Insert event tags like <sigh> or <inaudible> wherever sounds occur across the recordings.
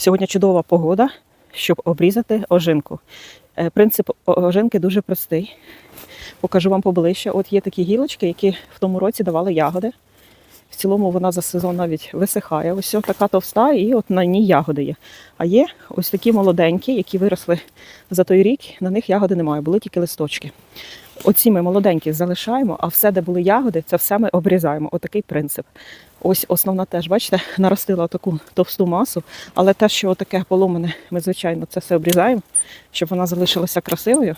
Сьогодні чудова погода, щоб обрізати ожинку. Е, Принцип ожинки дуже простий. Покажу вам поближче. От є такі гілочки, які в тому році давали ягоди. В цілому вона за сезон навіть висихає. Ось ось така товста, і от на ній ягоди є. А є ось такі молоденькі, які виросли за той рік, на них ягоди немає, були тільки листочки. Оці ми молоденькі залишаємо, а все, де були ягоди, це все ми обрізаємо. Отакий принцип. Ось основна теж, бачите, <laughs> наростила таку товсту масу, але те, що таке поломане, ми, звичайно, це все обрізаємо, щоб вона залишилася красивою.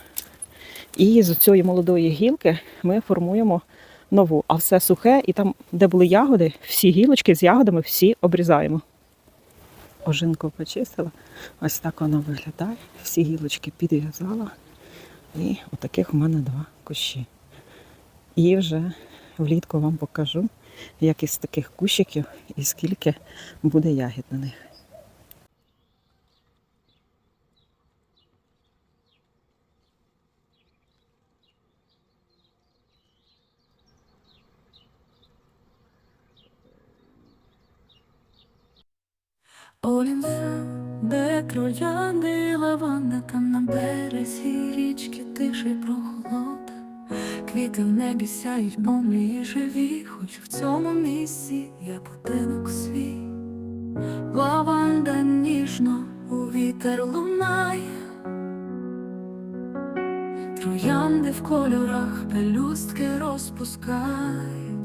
І з цієї молодої гілки ми формуємо нову, а все сухе, і там, де були ягоди, всі гілочки з ягодами всі обрізаємо. Ожинку почистила. Ось так вона виглядає. Всі гілочки підв'язала. І отаких у мене два кущі. І вже влітку вам покажу, як із таких кущиків і скільки буде ягід на них. Оліве, де троянди, лаванда, там на березі річки тиша й прохолода. Квіти в небі сяють, мовлі живі, хоч в цьому місці є будинок свій. Лаванда ніжно у вітер лунає, троянди в кольорах пелюстки розпускає.